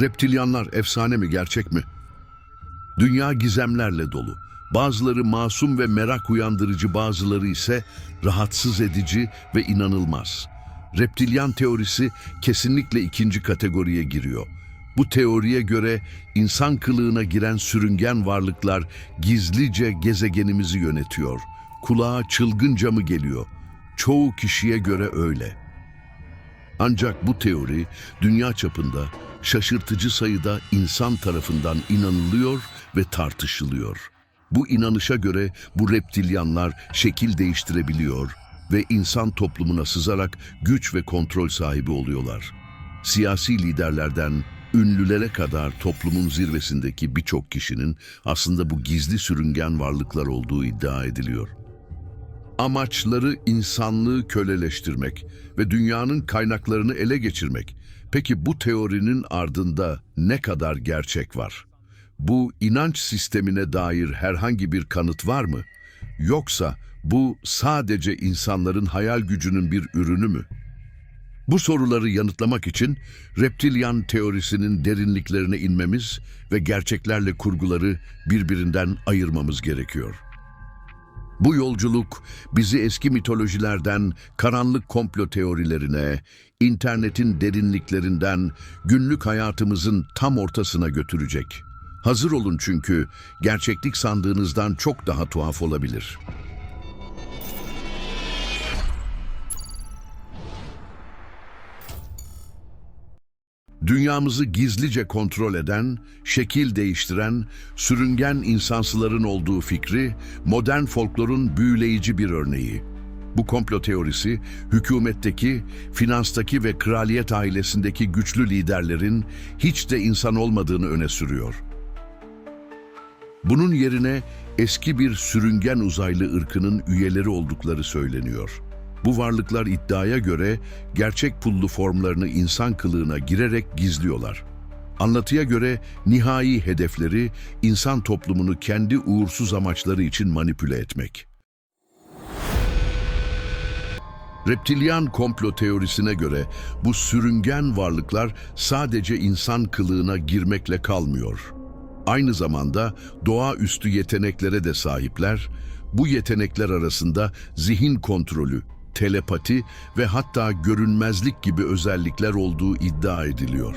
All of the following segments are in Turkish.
Reptilyanlar efsane mi gerçek mi? Dünya gizemlerle dolu. Bazıları masum ve merak uyandırıcı, bazıları ise rahatsız edici ve inanılmaz. Reptilyan teorisi kesinlikle ikinci kategoriye giriyor. Bu teoriye göre insan kılığına giren sürüngen varlıklar gizlice gezegenimizi yönetiyor. Kulağa çılgınca mı geliyor? Çoğu kişiye göre öyle. Ancak bu teori dünya çapında şaşırtıcı sayıda insan tarafından inanılıyor ve tartışılıyor. Bu inanışa göre bu reptilyanlar şekil değiştirebiliyor ve insan toplumuna sızarak güç ve kontrol sahibi oluyorlar. Siyasi liderlerden ünlülere kadar toplumun zirvesindeki birçok kişinin aslında bu gizli sürüngen varlıklar olduğu iddia ediliyor. Amaçları insanlığı köleleştirmek ve dünyanın kaynaklarını ele geçirmek. Peki bu teorinin ardında ne kadar gerçek var? Bu inanç sistemine dair herhangi bir kanıt var mı? Yoksa bu sadece insanların hayal gücünün bir ürünü mü? Bu soruları yanıtlamak için reptilyan teorisinin derinliklerine inmemiz ve gerçeklerle kurguları birbirinden ayırmamız gerekiyor. Bu yolculuk bizi eski mitolojilerden karanlık komplo teorilerine, internetin derinliklerinden günlük hayatımızın tam ortasına götürecek. Hazır olun çünkü gerçeklik sandığınızdan çok daha tuhaf olabilir. Dünyamızı gizlice kontrol eden, şekil değiştiren, sürüngen insansıların olduğu fikri modern folklorun büyüleyici bir örneği. Bu komplo teorisi, hükümetteki, finanstaki ve kraliyet ailesindeki güçlü liderlerin hiç de insan olmadığını öne sürüyor. Bunun yerine eski bir sürüngen uzaylı ırkının üyeleri oldukları söyleniyor. Bu varlıklar iddiaya göre gerçek pullu formlarını insan kılığına girerek gizliyorlar. Anlatıya göre nihai hedefleri insan toplumunu kendi uğursuz amaçları için manipüle etmek. Reptilyan komplo teorisine göre bu sürüngen varlıklar sadece insan kılığına girmekle kalmıyor. Aynı zamanda doğaüstü yeteneklere de sahipler. Bu yetenekler arasında zihin kontrolü, telepati ve hatta görünmezlik gibi özellikler olduğu iddia ediliyor.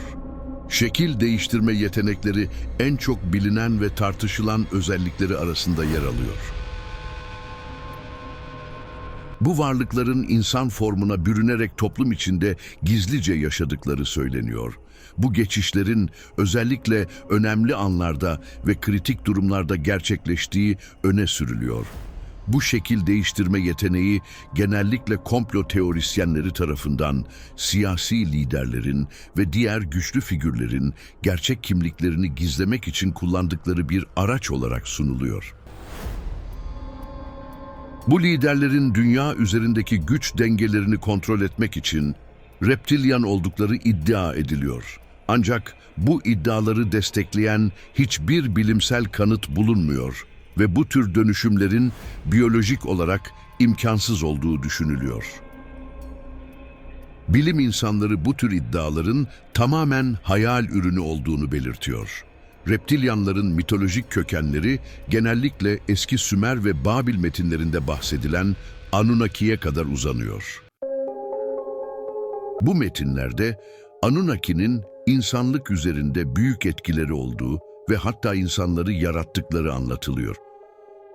Şekil değiştirme yetenekleri en çok bilinen ve tartışılan özellikleri arasında yer alıyor. Bu varlıkların insan formuna bürünerek toplum içinde gizlice yaşadıkları söyleniyor. Bu geçişlerin özellikle önemli anlarda ve kritik durumlarda gerçekleştiği öne sürülüyor. Bu şekil değiştirme yeteneği genellikle komplo teorisyenleri tarafından siyasi liderlerin ve diğer güçlü figürlerin gerçek kimliklerini gizlemek için kullandıkları bir araç olarak sunuluyor. Bu liderlerin dünya üzerindeki güç dengelerini kontrol etmek için reptilyan oldukları iddia ediliyor. Ancak bu iddiaları destekleyen hiçbir bilimsel kanıt bulunmuyor ve bu tür dönüşümlerin biyolojik olarak imkansız olduğu düşünülüyor. Bilim insanları bu tür iddiaların tamamen hayal ürünü olduğunu belirtiyor. Reptilyanların mitolojik kökenleri genellikle eski Sümer ve Babil metinlerinde bahsedilen Anunnaki'ye kadar uzanıyor. Bu metinlerde Anunnaki'nin insanlık üzerinde büyük etkileri olduğu ve hatta insanları yarattıkları anlatılıyor.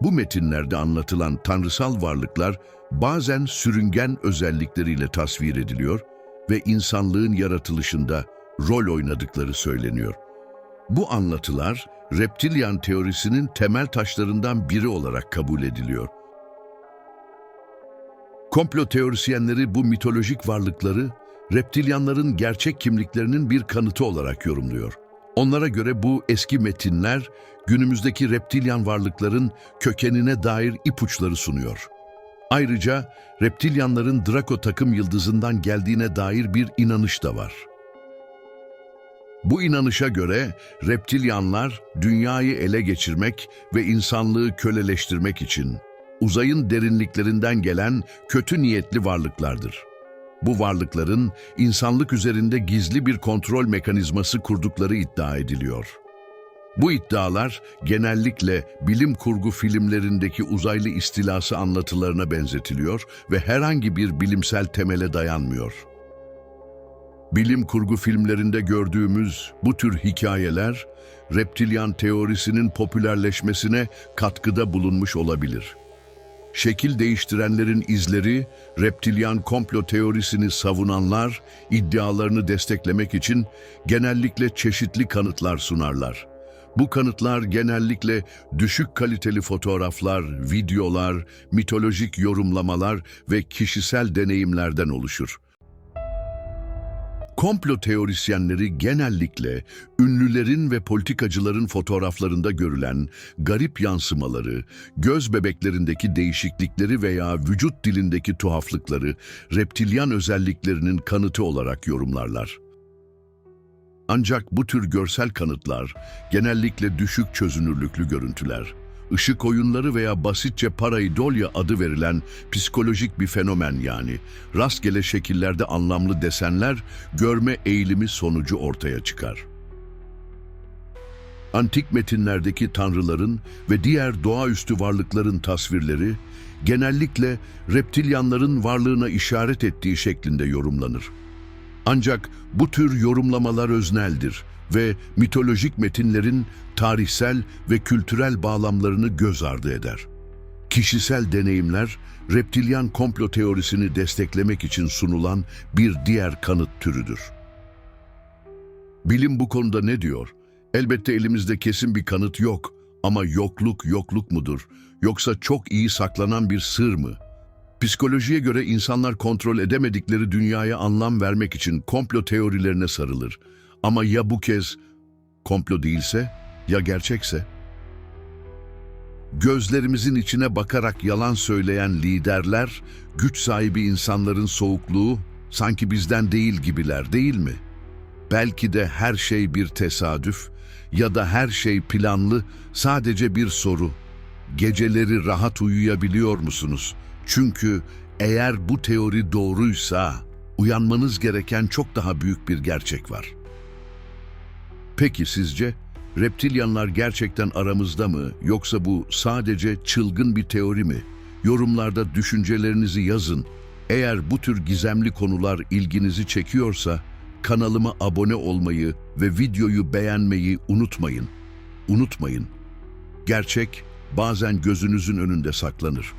Bu metinlerde anlatılan tanrısal varlıklar bazen sürüngen özellikleriyle tasvir ediliyor ve insanlığın yaratılışında rol oynadıkları söyleniyor. Bu anlatılar reptilyan teorisinin temel taşlarından biri olarak kabul ediliyor. Komplo teorisyenleri bu mitolojik varlıkları reptilyanların gerçek kimliklerinin bir kanıtı olarak yorumluyor. Onlara göre bu eski metinler günümüzdeki reptilyan varlıkların kökenine dair ipuçları sunuyor. Ayrıca reptilyanların Draco takım yıldızından geldiğine dair bir inanış da var. Bu inanışa göre reptilyanlar dünyayı ele geçirmek ve insanlığı köleleştirmek için uzayın derinliklerinden gelen kötü niyetli varlıklardır. Bu varlıkların insanlık üzerinde gizli bir kontrol mekanizması kurdukları iddia ediliyor. Bu iddialar genellikle bilim kurgu filmlerindeki uzaylı istilası anlatılarına benzetiliyor ve herhangi bir bilimsel temele dayanmıyor. Bilim kurgu filmlerinde gördüğümüz bu tür hikayeler, reptilyan teorisinin popülerleşmesine katkıda bulunmuş olabilir. Şekil değiştirenlerin izleri, reptilyan komplo teorisini savunanlar, iddialarını desteklemek için genellikle çeşitli kanıtlar sunarlar. Bu kanıtlar genellikle düşük kaliteli fotoğraflar, videolar, mitolojik yorumlamalar ve kişisel deneyimlerden oluşur. Komplo teorisyenleri genellikle ünlülerin ve politikacıların fotoğraflarında görülen garip yansımaları, göz bebeklerindeki değişiklikleri veya vücut dilindeki tuhaflıkları reptilyan özelliklerinin kanıtı olarak yorumlarlar. Ancak bu tür görsel kanıtlar genellikle düşük çözünürlüklü görüntüler, ışık oyunları veya basitçe paraidolya adı verilen psikolojik bir fenomen yani rastgele şekillerde anlamlı desenler görme eğilimi sonucu ortaya çıkar. Antik metinlerdeki tanrıların ve diğer doğaüstü varlıkların tasvirleri genellikle reptilyanların varlığına işaret ettiği şeklinde yorumlanır. Ancak bu tür yorumlamalar özneldir ve mitolojik metinlerin tarihsel ve kültürel bağlamlarını göz ardı eder. Kişisel deneyimler, reptilyan komplo teorisini desteklemek için sunulan bir diğer kanıt türüdür. Bilim bu konuda ne diyor? Elbette elimizde kesin bir kanıt yok ama yokluk yokluk mudur? Yoksa çok iyi saklanan bir sır mı? Psikolojiye göre insanlar kontrol edemedikleri dünyaya anlam vermek için komplo teorilerine sarılır. Ama ya bu kez komplo değilse, ya gerçekse? Gözlerimizin içine bakarak yalan söyleyen liderler, güç sahibi insanların soğukluğu sanki bizden değil gibiler değil mi? Belki de her şey bir tesadüf ya da her şey planlı, sadece bir soru. Geceleri rahat uyuyabiliyor musunuz? Çünkü eğer bu teori doğruysa uyanmanız gereken çok daha büyük bir gerçek var. Peki sizce reptilyanlar gerçekten aramızda mı yoksa bu sadece çılgın bir teori mi? Yorumlarda düşüncelerinizi yazın. Eğer bu tür gizemli konular ilginizi çekiyorsa kanalıma abone olmayı ve videoyu beğenmeyi unutmayın. Unutmayın. Gerçek bazen gözünüzün önünde saklanır.